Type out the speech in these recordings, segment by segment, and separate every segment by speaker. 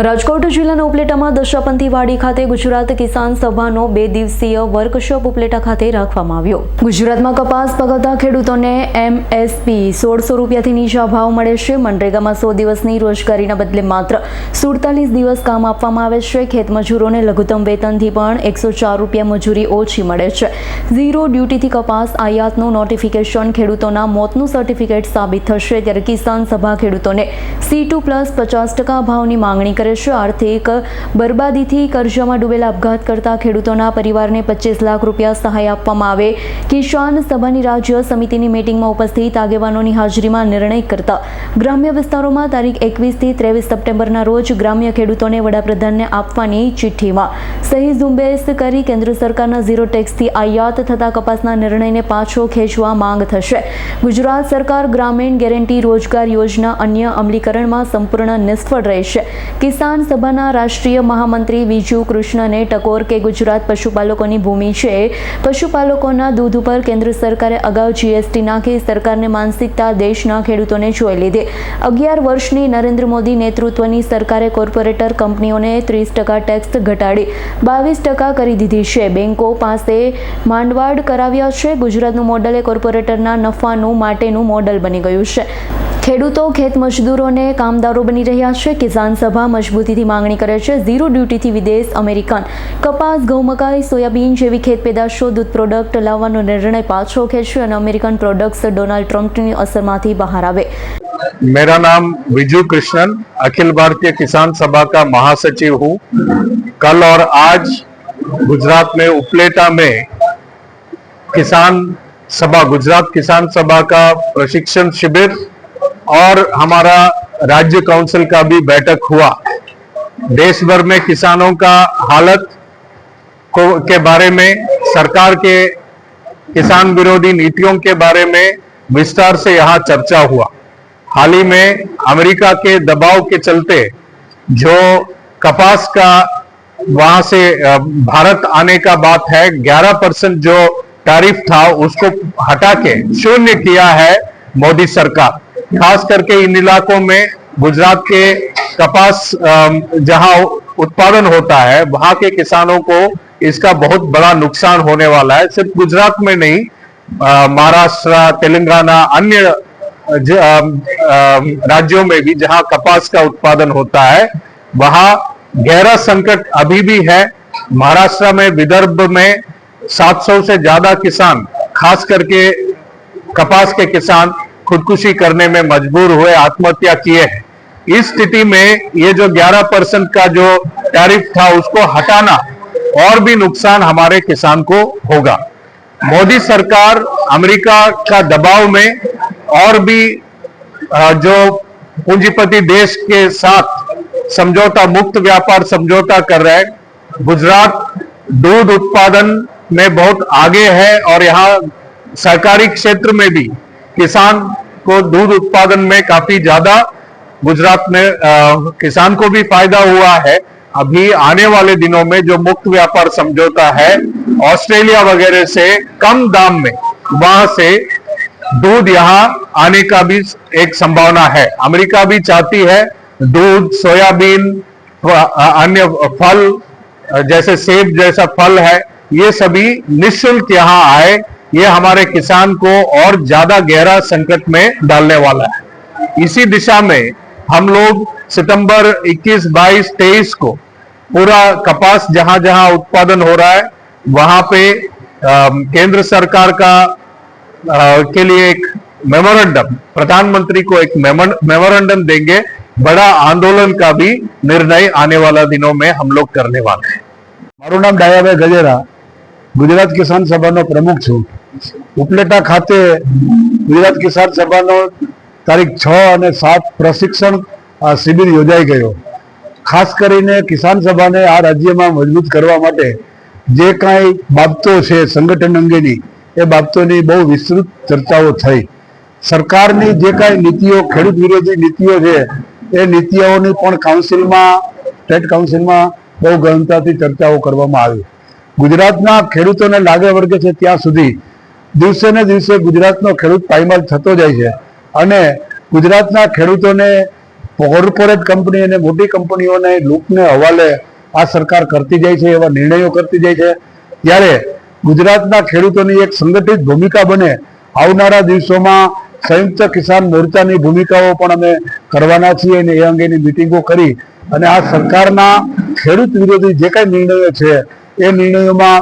Speaker 1: રાજકોટ જિલ્લાના ઉપલેટામાં દશાપંથીવાડી ખાતે ગુજરાત કિસાન સભાનો બે દિવસીય વર્કશોપ ઉપલેટા ખાતે રાખવામાં આવ્યો. ગુજરાતમાં કપાસ પકવતા ખેડૂતોને એમએસપી સોળસો રૂપિયાથી નીચા ભાવ મળે છે. મનરેગામાં સો દિવસની રોજગારીના બદલે માત્ર સુડતાલીસ દિવસ કામ આપવામાં આવે છે. ખેતમજૂરોને લઘુત્તમ વેતનથી પણ એકસો ચાર રૂપિયા મજૂરી ઓછી મળે છે. ઝીરો ડ્યુટીથી કપાસ આયાતનું નોટિફિકેશન ખેડૂતોના મોતનું સર્ટિફિકેટ સાબિત થશે. ત્યારે કિસાન સભા ખેડૂતોને સી ટુ પ્લસ પચાસ ટકા ભાવની માંગણી કરે આર્થિક બરબાદીથી કરજામાં ડૂબેલા આપઘાત કરતા ખેડૂતોના પરિવારને પચીસ લાખ રૂપિયા સહાય આપવામાં આવે. કિસાન સભાની રાજ્ય સમિતિની મિટિંગમાં ઉપસ્થિત આગેવાનોની હાજરીમાં નિર્ણય કરતા. ગ્રામ્ય વિસ્તારોમાં તારીખ એકવીસથી ત્રેવીસ સપ્ટેમ્બરના રોજ ગ્રામ્ય ખેડૂતોને વડાપ્રધાનને આપવાની ચિઠ્ઠીમાં સહી ઝુંબેશ કરી કેન્દ્ર સરકારના ઝીરો ટેક્સથી આયાત થતા કપાસના નિર્ણયને પાછો ખેંચવા માંગ થશે. ગુજરાત સરકાર ગ્રામીણ ગેરંટી રોજગાર યોજના અન્ય અમલીકરણમાં સંપૂર્ણ નિષ્ફળ રહેશે. કિસાન સભાના રાષ્ટ્રીય મહામંત્રી વિજુ કૃષ્ણને ટકોર કે ગુજરાત પશુપાલકોની ભૂમિ છે. પશુપાલકોના દૂધ ઉપર કેન્દ્ર સરકારે અગાઉ જીએસટી નાખી, સરકારને માનસિકતા દેશના ખેડૂતોને જોઈ લીધી. અગિયાર વર્ષની નરેન્દ્ર મોદી નેતૃત્વની સરકારે કોર્પોરેટર કંપનીઓને ત્રીસ ટકા ટેક્સ ઘટાડી. બાવીસ ટકા કરી દીધી છે. બેન્કો પાસે માંડવાડ કરાવ્યા છે. ગુજરાતનું મોડલ એ કોર્પોરેટરના નફાનું માટેનું મોડલ બની ગયું છે. ખેડૂતો ખેત મજદૂરોને કામદારો બની રહ્યા છે કિસાન સભા મજબૂતીથી માંગણી કરે છે ઝીરો ડ્યુટીથી વિદેશ અમેરિકન કપાસ ઘઉં મકાઈ સોયાબીન જેવી ખેત પેદાશો દૂધ પ્રોડક્ટ લાવવાનો નિર્ણય પાછો ખેંચશે અને અમેરિકન પ્રોડક્ટ્સ ડોનાલ્ડ ટ્રમ્પની અસરમાંથી બહાર આવે
Speaker 2: मेरा नाम विजू कृष्णन अखिल भारतीय किसान सभा का महासचिव हूँ कल और आज गुजरात में उपलेटा में किसान सभा गुजरात किसान सभा का प्रशिक्षण शिविर और हमारा राज्य काउंसिल का भी बैठक हुआ। देश भर में किसानों का हालत को, के बारे में, सरकार के किसान विरोधी नीतियों के बारे में विस्तार से यहाँ चर्चा हुआ। हाल ही में अमेरिका के दबाव के चलते जो कपास का वहाँ से भारत आने का बात है 11 परसेंट जो टैरिफ था उसको हटा के शून्य किया है मोदी सरकार। खास करके इन इलाकों में गुजरात के कपास जहाँ उत्पादन होता है, वहाँ के किसानों को इसका बहुत बड़ा नुकसान होने वाला है। सिर्फ़ गुजरात में नहीं महाराष्ट्र, तेलंगाना, अन्य राज्यों में भी जहाँ कपास का उत्पादन होता है, वहाँ गहरा संकट अभी भी है। महाराष्ट्र में, विदर्भ में 700 से ज़्यादा किसान, खास करके कपास के किसान खुदकुशी करने में मजबूर हुए, आत्महत्या किए हैं। इस स्थिति में ये जो 11 परसेंट का जो टैरिफ था, उसको हटाना और भी नुकसान हमारे किसान को होगा। मोदी सरकार अमेरिका का दबाव में और भी जो पूंजीपति देश के साथ समझौता, मुक्त व्यापार समझौता कर रहे हैं, गुजरात दूध उत्पादन में बहुत आगे है और यहाँ सरकारी क्षेत्र में भी किसान को दूध उत्पादन में काफ़ी ज़्यादा गुजरात में किसान को भी फ़ायदा हुआ है। अभी आने वाले दिनों में जो मुक्त व्यापार समझौता है, ऑस्ट्रेलिया वगैरह से कम दाम में, वहाँ से दूध यहाँ आने का भी एक संभावना है। अमेरिका भी चाहती है दूध, सोयाबीन अन्य फल, जैसे सेब जैसा फल है, ये सभी निशुल्क यहाँ आए। ये हमारे किसान को और ज्यादा गहरा संकट में डालने वाला है इसी दिशा में हम लोग सितंबर 21, 22, 23 को पूरा कपास जहां जहां उत्पादन हो रहा है वहां पे अम, केंद्र सरकार का अ, के लिए एक मेमोरेंडम प्रधानमंत्री को एक मेमोरेंडम देंगे बड़ा आंदोलन का भी निर्णय आने वाला दिनों में हम लोग करने वाले हैं
Speaker 3: મારું નામ ડાયાભાઈ ગજેરા ગુજરાત કિસાન સભાનો પ્રમુખ છું. ઉપલેટા ખાતે ગુજરાત કિસાન સભાનો તારીખ છ અને સાત પ્રશિક્ષણ શિબિર યોજાઈ ગયો. ખાસ કરીને કિસાન સભાને આ રાજ્યમાં મજબૂત કરવા માટે જે કાંઈ બાબતો છે સંગઠન અંગેની, એ બાબતોની બહુ વિસ્તૃત ચર્ચાઓ થઈ. સરકારની જે કાંઈ નીતિઓ, ખેડૂત વિરોધી નીતિઓ છે, એ નીતિઓની પણ કાઉન્સિલમાં, સ્ટેટ કાઉન્સિલમાં બહુ ગહનતાથી ચર્ચાઓ કરવામાં આવી. ગુજરાતના ખેડૂતોને લાગે વર્ગે છે ત્યાં સુધી દિવસે ને દિવસે ગુજરાતનો ખેડૂત પાયમાલ થતો જાય છે. અને ગુજરાતના ખેડૂતોને કોર્પોરેટ કંપની અને મોટી કંપનીઓને લૂંટને હવાલે આ સરકાર કરતી જાય છે, એવા નિર્ણયો કરતી જાય છે. ત્યારે ગુજરાતના ખેડૂતોની એક સંગઠિત ભૂમિકા બને આવનારા દિવસોમાં સંયુક્ત કિસાન મોરચાની ભૂમિકાઓ પણ અમે કરવાના છીએ અને એ અંગેની મિટિંગો કરી. અને આ સરકારના ખેડૂત વિરોધી જે કાંઈ નિર્ણયો છે એ નિર્ણયોમાં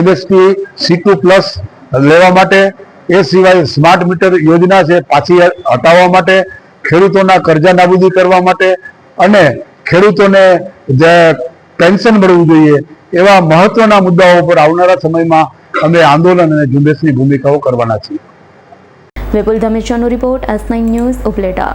Speaker 3: એમએસપી સી ટુ પ્લસ લેવા માટે, એ સિવાય સ્માર્ટ મીટર યોજના છે પાછી હટાવવા માટે, ખેડૂતોના કરજા નાબૂદી કરવા માટે અને ખેડૂતોને જે પેન્શન મળવું જોઈએ એવા મહત્વના મુદ્દાઓ પર આવનારા સમયમાં અમે આંદોલન અને ઝુંબેશની ભૂમિકાઓ કરવાના છીએ.
Speaker 1: Vipul ધમેચાનો report S nine news Upleta.